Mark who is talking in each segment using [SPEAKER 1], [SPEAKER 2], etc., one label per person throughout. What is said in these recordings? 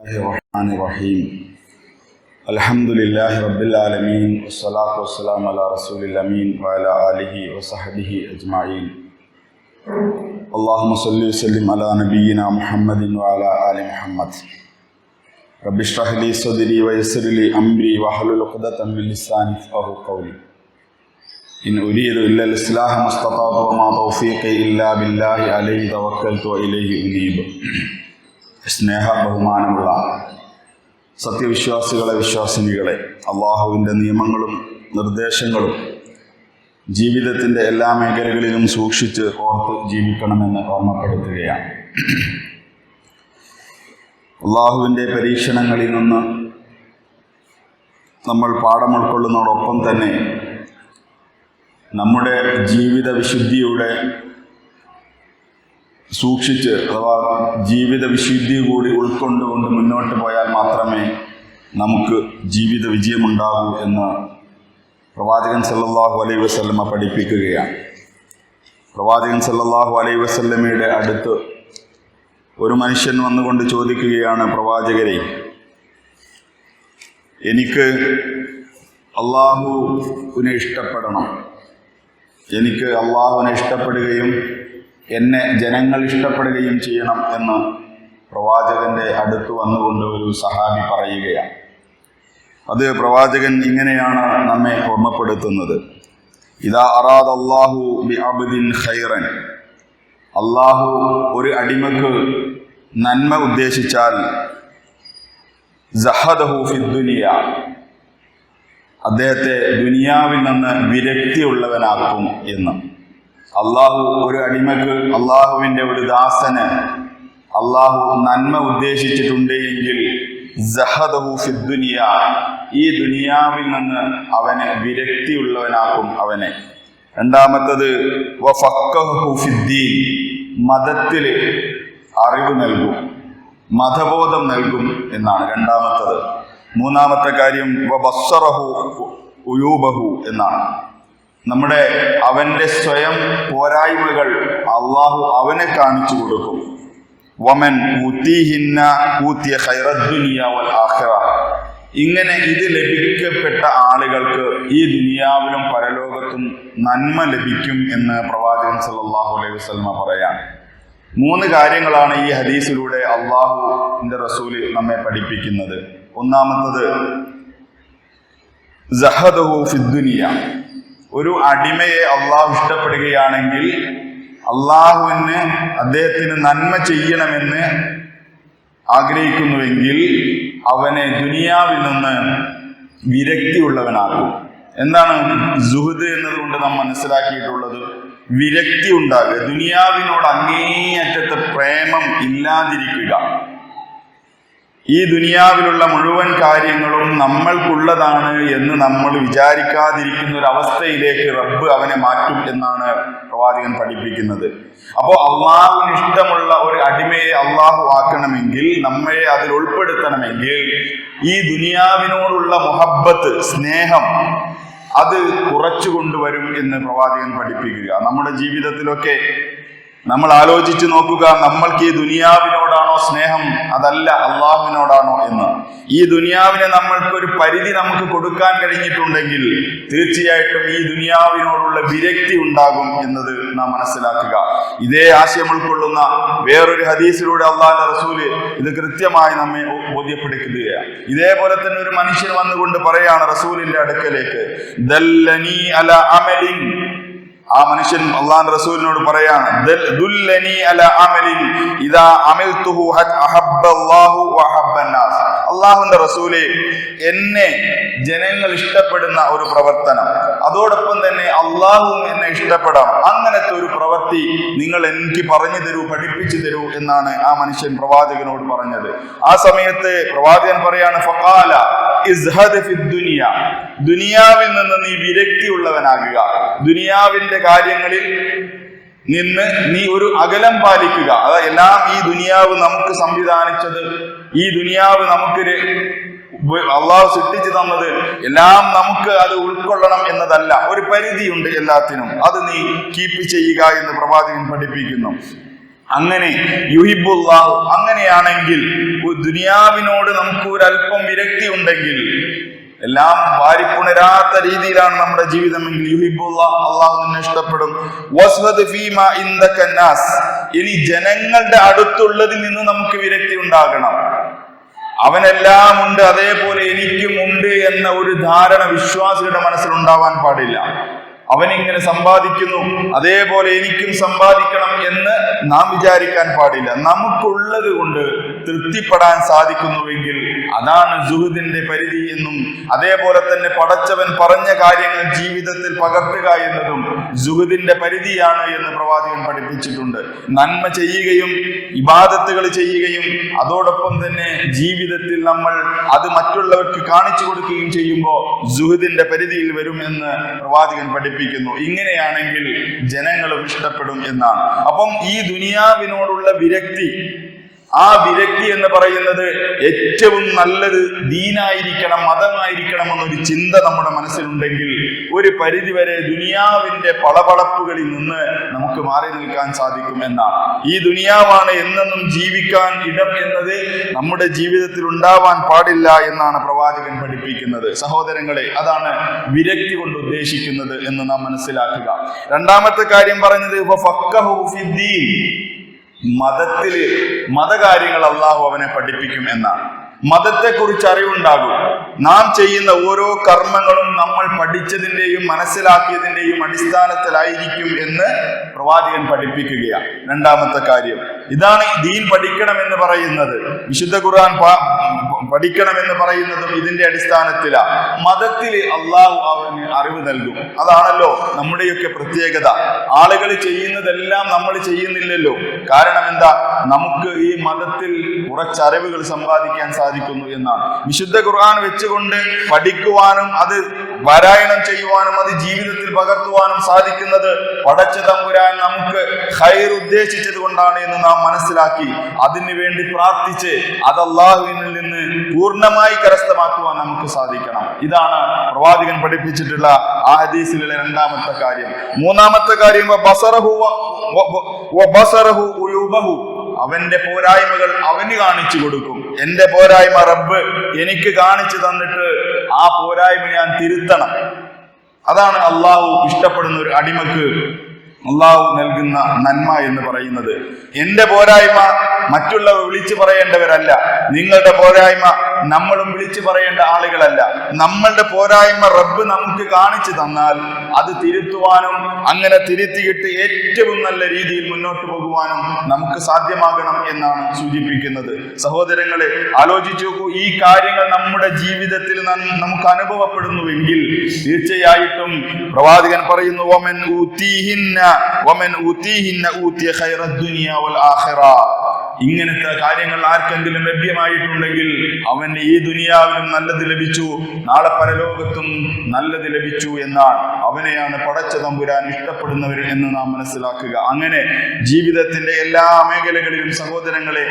[SPEAKER 1] الله الرحمن الرحيم. الحمد لله رب العالمين والصلاة والسلام على رسول الأمين وعلى آله وصحبه أجمعين. اللهم صل وسلم على نبينا محمد وعلى آل محمد. رب اشرح لي صدري ويسر لي أمري واحلل عقدة من لساني يفقهوا قولي. إن أريد إلا الإصلاح ما استطعت وما توفيقي إلا بالله عليه توكلت وإليه أنيب. സ്നേഹ ബഹുമാനമുള്ള സത്യവിശ്വാസികളെ വിശ്വാസിനികളെ അള്ളാഹുവിന്റെ നിയമങ്ങളും നിർദ്ദേശങ്ങളും ജീവിതത്തിന്റെ എല്ലാ മേഖലകളിലും സൂക്ഷിച്ച് ഓർത്ത് ജീവിക്കണമെന്ന് ഓർമ്മപ്പെടുത്തുകയാണ്. അള്ളാഹുവിന്റെ പരീക്ഷണങ്ങളിൽ നിന്ന് നമ്മൾ പാഠം ഉൾക്കൊള്ളുന്നതോടൊപ്പം തന്നെ നമ്മുടെ ജീവിത വിശുദ്ധിയുടെ സൂക്ഷിച്ച് അഥവാ ജീവിത വിശുദ്ധി കൂടി ഉൾക്കൊണ്ടുകൊണ്ട് മുന്നോട്ട് പോയാൽ മാത്രമേ നമുക്ക് ജീവിത വിജയമുണ്ടാകൂ എന്ന് പ്രവാചകൻ സല്ലാഹു അലൈഹി വസ്ലമ പഠിപ്പിക്കുകയാണ്. പ്രവാചകൻ സല്ലാഹു അലൈഹി വസ്ലമയുടെ അടുത്ത് ഒരു മനുഷ്യൻ വന്നുകൊണ്ട് ചോദിക്കുകയാണ് പ്രവാചകരെ എനിക്ക് അള്ളാഹുവിനെ ഇഷ്ടപ്പെടണം. എനിക്ക് അള്ളാഹുവിനെ ഇഷ്ടപ്പെടുകയും എന്നെ ജനങ്ങൾ ഇഷ്ടപ്പെടുകയും ചെയ്യണം എന്ന് പ്രവാചകന്റെ അടുത്ത് വന്നുകൊണ്ട് ഒരു സഹാബി പറയുകയാണ്. അത് പ്രവാചകൻ ഇങ്ങനെയാണ് നമ്മെ ഓർമ്മപ്പെടുത്തുന്നത്. ഇതാ അറാദ് അള്ളാഹു ബി അബുദ്ദിൻ ഖൈറൻ. അള്ളാഹു ഒരു അടിമക്ക് നന്മ ഉദ്ദേശിച്ചാൽ സഹദഹു ഫിദ്ദുനിയ അദ്ദേഹത്തെ ദുനിയാവിൽ നിന്ന് വിരക്തിയുള്ളവനാക്കും എന്ന്. അള്ളാഹു ഒരു അടിമക്ക് അള്ളാഹുവിന്റെ ഒരു ദാസന് അള്ളാഹു നന്മ ഉദ്ദേശിച്ചിട്ടുണ്ട് എങ്കിൽ ഫിദ്ദുനിയ ഈ ദുനിയാവിൽ നിന്ന് അവനെ വിരക്തിയുള്ളവനാക്കും അവനെ രണ്ടാമത്തത് ഫിദ്ദീൻ മതത്തിൽ അറിവ് നൽകും മതബോധം നൽകും എന്നാണ് രണ്ടാമത്തത് മൂന്നാമത്തെ കാര്യം ഉയൂബഹു എന്നാണ് നമ്മുടെ അവന്റെ സ്വയം പോരായ്മകൾ അള്ളാഹു അവനെ കാണിച്ചു കൊടുക്കും. വമൻ വൽ ആഖിറ. ഇങ്ങനെ ഇത് ലഭിക്കപ്പെട്ട ആളുകൾക്ക് ഈ ദുനിയാവിലും പരലോകത്തും നന്മ ലഭിക്കും എന്ന് പ്രവാചകൻ സല്ലാഹു അലൈഹി വസ്ലമ പറയാം മൂന്ന് കാര്യങ്ങളാണ് ഈ ഹദീസിലൂടെ അള്ളാഹുവിന്റെ റസൂൽ നമ്മെ പഠിപ്പിക്കുന്നത്. ഒന്നാമത്തത് ഫിദ്ദുനിയ ഒരു അടിമയെ അള്ളാഹു ഇഷ്ടപ്പെടുകയാണെങ്കിൽ അള്ളാഹുവിന് അദ്ദേഹത്തിന് നന്മ ചെയ്യണമെന്ന് ആഗ്രഹിക്കുന്നുവെങ്കിൽ അവനെ ദുനിയാവിൽ നിന്ന് വിരക്തിയുള്ളവനാക്കും. എന്താണ് ജുഹദ് എന്നതുകൊണ്ട് നാം മനസ്സിലാക്കിയിട്ടുള്ളത്? വിരക്തി ഉണ്ടാകുക. ദുനിയാവിനോട് അങ്ങേയറ്റത്തെ പ്രേമം ഇല്ലാതിരിക്കുക. ഈ ദുനിയാവിലുള്ള മുഴുവൻ കാര്യങ്ങളും നമ്മൾക്കുള്ളതാണ് എന്ന് നമ്മൾ വിചാരിക്കാതിരിക്കുന്ന ഒരു അവസ്ഥയിലേക്ക് റബ്ബ് അവനെ മാറ്റും എന്നാണ് പ്രവാചകൻ പഠിപ്പിക്കുന്നത്. അപ്പോൾ അള്ളാഹുവിന് ഇഷ്ടമുള്ള ഒരു അടിമയെ അള്ളാഹു ആക്കണമെങ്കിൽ നമ്മളെ അതിൽ ഉൾപ്പെടുത്തണമെങ്കിൽ ഈ ദുനിയാവിനോടുള്ള മുഹബത്ത് സ്നേഹം അത് കുറച്ചു കൊണ്ടുവരും എന്ന് പ്രവാചകൻ പഠിപ്പിക്കുക. നമ്മുടെ ജീവിതത്തിലൊക്കെ നമ്മൾ ആലോചിച്ച് നോക്കുക നമ്മൾക്ക് ഈ ദുനിയാവിനോടാണോ സ്നേഹം അതല്ല അള്ളാഹുവിനോടാണോ എന്ന്. ഈ ദുനിയാവിനെ നമ്മൾക്കൊരു പരിധി നമുക്ക് കൊടുക്കാൻ കഴിഞ്ഞിട്ടുണ്ടെങ്കിൽ തീർച്ചയായിട്ടും ഈ ദുനിയാവിനോടുള്ള വിരക്തി ഉണ്ടാകും എന്നത് നാം മനസ്സിലാക്കുക. ഇതേ ആശയം ഉൾക്കൊള്ളുന്ന വേറൊരു ഹദീസിലൂടെ അള്ളാഹിന്റെ റസൂൽ ഇത് കൃത്യമായി നമ്മെ ബോധ്യപ്പെടുത്തുകയാണ്. ഇതേപോലെ തന്നെ ഒരു മനുഷ്യൻ വന്നുകൊണ്ട് പറയാണ് റസൂലിന്റെ അടുക്കലേക്ക് ദല്ലനി അല അമലിൻ ആ മനുഷ്യൻ അള്ളാൻ റസൂലിനോട് പറയാണ് ദുല്ലനി അല അമലിൻ ഇദാ അമിൽതുഹു അഹബ്ബല്ലാഹു വഹബ്ബന്നാസ് അള്ളാഹുവിന്റെ റസൂലെ എന്നെ ജനങ്ങൾ ഇഷ്ടപ്പെടുന്ന ഒരു പ്രവർത്തനം. അതോടൊപ്പം തന്നെ അള്ളാഹുവും എന്നെ ഇഷ്ടപ്പെടാം അങ്ങനത്തെ ഒരു പ്രവൃത്തി നിങ്ങൾ എനിക്ക് പറഞ്ഞു തരൂ പഠിപ്പിച്ചു തരൂ എന്നാണ് ആ മനുഷ്യൻ പ്രവാചകനോട് പറഞ്ഞത്. ആ സമയത്ത് പ്രവാചകൻ പറയാണ് ഫക്കാല ഇസ്ഹദ് ദുനിയാവിൽ നിന്ന് നീ വിരക്തിയുള്ളവനാകുക. ദുനിയാവിന്റെ കാര്യങ്ങളിൽ നിന്ന് നീ ഒരു അകലം പാലിക്കുക. അതായത് എല്ലാം ഈ ദുനിയാവ് നമുക്ക് സംവിധാനിച്ചത് ഈ ദുനിയാവ് നമുക്ക് അള്ളാഹു സൃഷ്ടിച്ചു തന്നത് എല്ലാം നമുക്ക് അത് ഉൾക്കൊള്ളണം എന്നതല്ല. ഒരു പരിധിയുണ്ട് എല്ലാത്തിനും. അത് നീ കീപ്പ് ചെയ്യുക എന്ന് പ്രവാചകൻ പഠിപ്പിക്കുന്നു. അങ്ങനെ യുഹിബുല്ലാഹു അങ്ങനെയാണെങ്കിൽ ദുനിയാവിനോട് നമുക്ക് ഒരല്പം വിരക്തി ഉണ്ടെങ്കിൽ എല്ലാം വാരിപ്പുണരാത്ത രീതിയിലാണ് നമ്മുടെ ജീവിതമെങ്കിൽ അള്ളാഹു നിന്നെ ഇഷ്ടപ്പെടും. ഇനി ജനങ്ങളുടെ അടുത്തുള്ളതിൽ നിന്ന് നമുക്ക് വിരക്തി ഉണ്ടാകണം. അവനെല്ലാം ഉണ്ട് അതേപോലെ എനിക്കും ഉണ്ട് എന്ന ഒരു ധാരണ വിശ്വാസിയുടെ മനസ്സിൽ ഉണ്ടാവാൻ പാടില്ല. അവനിങ്ങനെ സമ്പാദിക്കുന്നു. അതേപോലെ എനിക്കും സമ്പാദിക്കണം എന്ന് നാം വിചാരിക്കാൻ പാടില്ല. നമുക്കുള്ളത് കൊണ്ട് തൃപ്തിപ്പെടാൻ സാധിക്കുന്നുവെങ്കിൽ അതാണ് ജുഹുദിന്റെ പരിധി എന്നും അതേപോലെ തന്നെ പടച്ചവൻ പറഞ്ഞ കാര്യങ്ങൾ ജീവിതത്തിൽ പകർത്തുക എന്നതും ജുഹുദിന്റെ പരിധിയാണ് എന്ന് പ്രവാചകൻ പഠിപ്പിച്ചിട്ടുണ്ട്. നന്മ ചെയ്യുകയും ഇബാദത്തുകൾ ചെയ്യുകയും അതോടൊപ്പം തന്നെ ജീവിതത്തിൽ നമ്മൾ അത് മറ്റുള്ളവർക്ക് കാണിച്ചു കൊടുക്കുകയും ചെയ്യുമ്പോൾ ജുഹുദിന്റെ പരിധിയിൽ വരും എന്ന് പ്രവാചകൻ പഠിപ്പിക്കുന്നു. ഇങ്ങനെയാണെങ്കിൽ ജനങ്ങളും ഇഷ്ടപ്പെടും എന്നാണ്. അപ്പം ഈ ദുനിയാവിനോടുള്ള വിരക്തി ആ വിരക്തി എന്ന് പറയുന്നത് ഏറ്റവും നല്ലത് ദീനായിരിക്കണം മതമായിരിക്കണം എന്നൊരു ചിന്ത നമ്മുടെ മനസ്സിലുണ്ടെങ്കിൽ ഒരു പരിധിവരെ ദുനിയാവിന്റെ പളപളപ്പുകളിൽ നിന്ന് നമുക്ക് മാറി നിൽക്കാൻ സാധിക്കും എന്നാണ്. ഈ ദുനിയാവാണ് എന്നെന്നും ജീവിക്കാൻ ഇടം എന്നത് നമ്മുടെ ജീവിതത്തിൽ ഉണ്ടാവാൻ പാടില്ല എന്നാണ് പ്രവാചകൻ പഠിപ്പിക്കുന്നത്. സഹോദരങ്ങളെ അതാണ് വിരക്തി കൊണ്ട് ഉദ്ദേശിക്കുന്നത് എന്ന് നാം മനസ്സിലാക്കുക. രണ്ടാമത്തെ കാര്യം പറഞ്ഞത്. മതത്തിൽ മതകാര്യങ്ങൾ അള്ളാഹു അവനെ പഠിപ്പിക്കും എന്നാണ്. മതത്തെക്കുറിച്ച് അറിവുണ്ടാകും. നാം ചെയ്യുന്ന ഓരോ കർമ്മങ്ങളും നമ്മൾ പഠിച്ചതിന്റെയും മനസ്സിലാക്കിയതിന്റെയും അടിസ്ഥാനത്തിലായിരിക്കും എന്ന് പ്രവാചകൻ പഠിപ്പിക്കുകയാണ്. രണ്ടാമത്തെ കാര്യം ഇതാണ് ദീൻ പഠിക്കണം എന്ന് പറയുന്നത്. വിശുദ്ധ ഖുർആൻ പ- പഠിക്കണം എന്ന് പറയുന്നതും ഇതിന്റെ അടിസ്ഥാനത്തിലാണ് മതത്തിൽ അള്ളാഹു അവന് അറിവ് നൽകും. അതാണല്ലോ നമ്മുടെയൊക്കെ പ്രത്യേകത. ആളുകൾ ചെയ്യുന്നതെല്ലാം നമ്മൾ ചെയ്യുന്നില്ലല്ലോ. കാരണം എന്താ? നമുക്ക് ഈ മതത്തിൽ കുറച്ച് അറിവുകൾ സമ്പാദിക്കാൻ സാധിക്കുന്നു എന്നാണ്. വിശുദ്ധ ഖുർആൻ വെച്ചുകൊണ്ട് പഠിക്കുവാനും അത് പാരായണം ചെയ്യുവാനും അത് ജീവിതത്തിൽ പകർത്തുവാനും സാധിക്കുന്നത് പടച്ച തമ്പുരാൻ നമുക്ക് ഹൈർ ഉദ്ദേശിച്ചത് കൊണ്ടാണ് എന്ന് നാം മനസ്സിലാക്കി അതിനു വേണ്ടി പ്രാർത്ഥിച്ച് അത് അള്ളാഹുവിനിൽ നിന്ന് പൂർണമായി കരസ്ഥമാക്കുവാൻ നമുക്ക് സാധിക്കണം. ഇതാണ് പ്രവാചകൻ പഠിപ്പിച്ചിട്ടുള്ള ആ ഹദീസിലെ രണ്ടാമത്തെ കാര്യം. മൂന്നാമത്തെ കാര്യം ബസറഹു ബസറഹു. അവന്റെ പോരായ്മകൾ അവന് കാണിച്ചു കൊടുക്കും. എന്റെ പോരായ്മ റബ്ബ് എനിക്ക് കാണിച്ചു തന്നിട്ട് ആ പോരായ്മ ഞാൻ തിരുത്തണം. അതാണ് അള്ളാഹു ഇഷ്ടപ്പെടുന്ന ഒരു അടിമക്ക് അള്ളാഹു നൽകുന്ന നന്മ എന്ന് പറയുന്നത്. എന്റെ പോരായ്മ മറ്റുള്ളവർ വിളിച്ചു പറയേണ്ടവരല്ല. നിങ്ങളുടെ പോരായ്മ നമ്മളും വിളിച്ചു പറയേണ്ട ആളുകളല്ല. നമ്മളുടെ പോരായ്മ റബ്ബ് നമുക്ക് കാണിച്ചു തന്നാൽ അത് തിരുത്തുവാനും അങ്ങനെ തിരുത്തിയിട്ട് ഏറ്റവും നല്ല രീതിയിൽ മുന്നോട്ട് പോകുവാനും നമുക്ക് സാധ്യമാകണം എന്നാണ് സൂചിപ്പിക്കുന്നത്. സഹോദരങ്ങളെ ആലോചിച്ചു നോക്കൂ ഈ കാര്യങ്ങൾ നമ്മുടെ ജീവിതത്തിൽ നമുക്ക് അനുഭവപ്പെടുന്നുവെങ്കിൽ തീർച്ചയായിട്ടും പ്രവാചകൻ പറയുന്നു ഒമൻ ഊതീഹിന്ന വമൻ ഊതീഹിന്ന ഊത്തിയ ഖൈറദ് ദുനിയ വൽ ആഖിറ. ഇങ്ങനത്തെ കാര്യങ്ങൾ ആർക്കെങ്കിലും ലഭ്യമായിട്ടുണ്ടെങ്കിൽ അവന് ഈ ദുനിയാവിലും നല്ലത് ലഭിച്ചു നാളെ പരലോകത്തും നല്ലത് ലഭിച്ചു എന്നാണ് അവനെയാണ് പടച്ച തമ്പുരാൻ ഇഷ്ടപ്പെടുന്നവർ എന്ന് നാം മനസ്സിലാക്കുക. അങ്ങനെ ജീവിതത്തിന്റെ എല്ലാ മേഖലകളിലും സഹോദരങ്ങളെ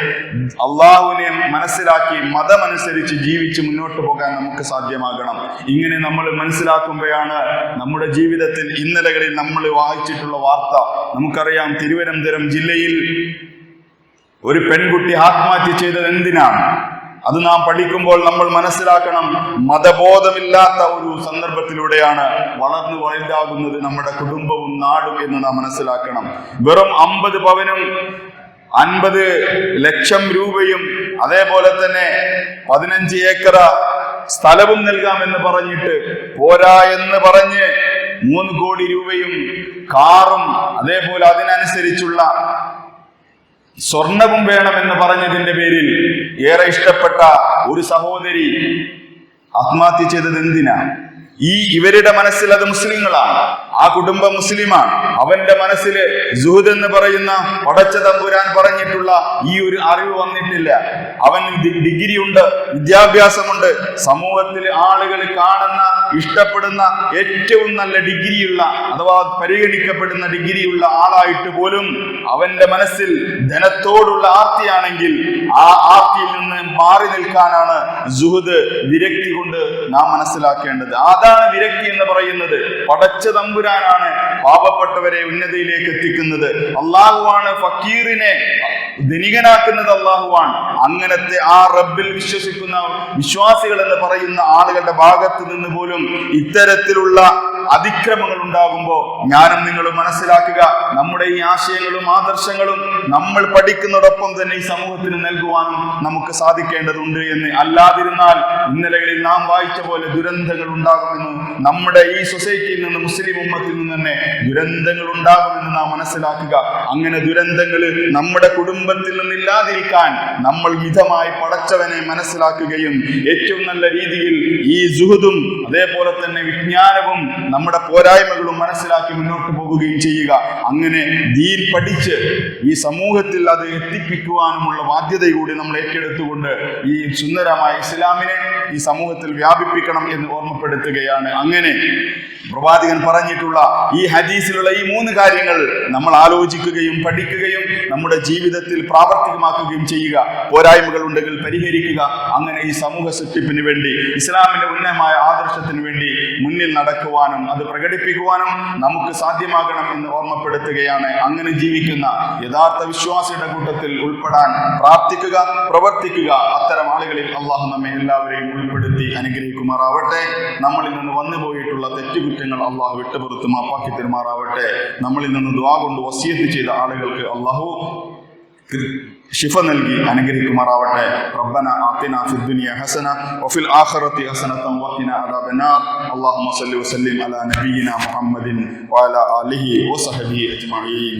[SPEAKER 1] അള്ളാഹുവിനെ മനസ്സിലാക്കി മതമനുസരിച്ച് ജീവിച്ച് മുന്നോട്ട് പോകാൻ നമുക്ക് സാധ്യമാകണം. ഇങ്ങനെ നമ്മൾ മനസ്സിലാക്കുമ്പോഴാണ് നമ്മുടെ ജീവിതത്തിൽ ഇന്നലകളിൽ നമ്മൾ വായിച്ചിട്ടുള്ള വാർത്ത. നമുക്കറിയാം തിരുവനന്തപുരം ജില്ലയിൽ ഒരു പെൺകുട്ടി ആത്മഹത്യ ചെയ്തത് എന്തിനാണ്? അത് നാം പഠിക്കുമ്പോൾ നമ്മൾ മനസ്സിലാക്കണം മതബോധമില്ലാത്ത ഒരു സന്ദർഭത്തിലൂടെയാണ് വളർന്നു വലുതാകുന്നത് നമ്മുടെ കുടുംബവും നാടും എന്ന് നാം മനസ്സിലാക്കണം. വെറും അമ്പത് പവനും അൻപത് ലക്ഷം രൂപയും അതേപോലെ തന്നെ പതിനഞ്ച് ഏക്കർ സ്ഥലവും നൽകാമെന്ന് പറഞ്ഞിട്ട് പോരാ എന്ന് പറഞ്ഞ് മൂന്ന് കോടി രൂപയും കാറും അതേപോലെ അതിനനുസരിച്ചുള്ള സ്വർണവും വേണമെന്ന് പറഞ്ഞതിന്റെ പേരിൽ ഏറെ ഇഷ്ടപ്പെട്ട ഒരു സഹോദരി ആത്മഹത്യ ചെയ്തത് എന്തിനാ? ഈ ഇവരുടെ മനസ്സിൽ അത് മുസ്ലിങ്ങളാണ്. ആ കുടുംബം മുസ്ലിമാണ്. അവന്റെ മനസ്സിൽ ജൂദ് എന്ന് പറയുന്ന പടച്ച തമ്പുരാൻ പറഞ്ഞിട്ടുള്ള ഈ ഒരു അറിവ് വന്നിട്ടില്ല. അവൻ ഡിഗ്രി ഉണ്ട് വിദ്യാഭ്യാസമുണ്ട്. സമൂഹത്തിൽ ആളുകൾ കാണുന്ന ഇഷ്ടപ്പെടുന്ന ഏറ്റവും നല്ല ഡിഗ്രിയുള്ള അഥവാ പരിഗണിക്കപ്പെടുന്ന ഡിഗ്രിയുള്ള ആളായിട്ട് പോലും അവന്റെ മനസ്സിൽ ധനത്തോടുള്ള ആർത്തിയാണെങ്കിൽ ആ ആർത്തിയിൽ നിന്ന് മാറി നിൽക്കാനാണ് ജുഹദ് വിരക്തി കൊണ്ട് നാം മനസ്സിലാക്കേണ്ടത്. അതാണ് അതാണ് വിരക്തി എന്ന് പറയുന്നത് പടച്ച തമ്പുരാനാണ് പാപപ്പെട്ടവരെ ഉന്നതിയിലേക്ക് എത്തിക്കുന്നത്. അള്ളാഹുവാണ് ഫക്കീറിനെ ധനികനാക്കുന്നത് അള്ളാഹുവാണ്. അങ്ങനത്തെ ആ റബ്ബിൽ വിശ്വസിക്കുന്ന വിശ്വാസികൾ എന്ന് പറയുന്ന ആളുകളുടെ ഭാഗത്ത് നിന്ന് പോലും ഇത്തരത്തിലുള്ള അതിക്രമങ്ങൾ ഉണ്ടാകുമ്പോൾ ഞാനും നിങ്ങൾ മനസ്സിലാക്കുക. നമ്മുടെ ഈ ആശയങ്ങളും ആദർശങ്ങളും നമ്മൾ പഠിക്കുന്നതോടൊപ്പം തന്നെ ഈ സമൂഹത്തിന് നൽകുവാനും നമുക്ക് സാധിക്കേണ്ടതുണ്ട് എന്ന് അല്ലാതിരുന്നാൽ ഇന്നലകളിൽ നാം വായിച്ച പോലെ ദുരന്തങ്ങൾ ഉണ്ടാകുമെന്ന് നമ്മുടെ ഈ സൊസൈറ്റിയിൽ നിന്ന് മുസ്ലിം ഉമ്മത്തിൽ നിന്ന് തന്നെ ദുരന്തങ്ങൾ ഉണ്ടാകുമെന്ന് നാം മനസ്സിലാക്കുക. അങ്ങനെ ദുരന്തങ്ങൾ നമ്മുടെ കുടുംബത്തിൽ നിന്നില്ലാതിരിക്കാൻ നമ്മൾ മിതമായി പടച്ചവനെ മനസ്സിലാക്കുകയും ഏറ്റവും നല്ല രീതിയിൽ ഈ സുഹൃതും അതേപോലെ തന്നെ വിജ്ഞാനവും നമ്മുടെ പോരായ്മകളും മനസ്സിലാക്കി മുന്നോട്ട് പോകുകയും ചെയ്യുക. അങ്ങനെ ദീൻ പഠിച്ച് ഈ സമൂഹത്തിൽ അത് എത്തിപ്പിക്കുവാനുമുള്ള ബാധ്യത കൂടി നമ്മൾ ഏറ്റെടുത്തുകൊണ്ട് ഈ സുന്ദരമായ ഇസ്ലാമിനെ ഈ സമൂഹത്തിൽ വ്യാപിപ്പിക്കണം എന്ന് ഓർമ്മപ്പെടുത്തുകയാണ്. അങ്ങനെ പ്രവാചകൻ പറഞ്ഞിട്ടുള്ള ഈ ഹദീസിലുള്ള ഈ മൂന്ന് കാര്യങ്ങൾ നമ്മൾ ആലോചിക്കുകയും പഠിക്കുകയും നമ്മുടെ ജീവിതത്തിൽ പ്രാവർത്തികമാക്കുകയും ചെയ്യുക. പോരായ്മകൾ ഉണ്ടെങ്കിൽ പരിഹരിക്കുക. അങ്ങനെ ഈ സമൂഹ സൃഷ്ടിപ്പിന് വേണ്ടി ഇസ്ലാമിന്റെ ഉന്നതമായ ആദർശത്തിന് വേണ്ടി മുന്നിൽ നടക്കുവാനും അത് പ്രകടിപ്പിക്കുവാനും നമുക്ക് സാധ്യമാകണം എന്ന് ഓർമ്മപ്പെടുത്തുകയാണ് അങ്ങനെ ജീവിക്കുന്ന യഥാർത്ഥ വിശ്വാസിയുടെ കൂട്ടത്തിൽ ഉൾപ്പെടാൻ പ്രാർത്ഥിക്കുക പ്രവർത്തിക്കുക അത്തരം ആളുകളിൽ അള്ളാഹു നമ്മെ എല്ലാവരെയും ഉൾപ്പെടുത്തി അനുഗ്രഹിക്കുമാറാവട്ടെ. നമ്മളിൽ നിന്ന് വന്നുപോയിട്ടുള്ള തെറ്റുകുറ്റങ്ങൾ അള്ളാഹു വിട്ടുപുറത്ത് മാപ്പാക്കി തരുമാറാവട്ടെ. നമ്മളിൽ നിന്ന് ദ്വാ കൊണ്ട് വസിയത്ത് ചെയ്ത ആളുകൾക്ക് അള്ളാഹു ഷിഫ നൽകി അനുഗ്രഹിക്കുമാറാവട്ടെ റബ്ബന ആത്തിന ഫി ദുനിയ ഹസന വഫിൽ ആഖിറതി ഹസനതൻ വഖിന അദാബന്നാർ അല്ലാഹുമ്മ സല്ലി വസല്ലിം അലാ നബിയിന മുഹമ്മദിൻ വഅലാ ആലിഹി വസഹബിഹി അജ്മഈൻ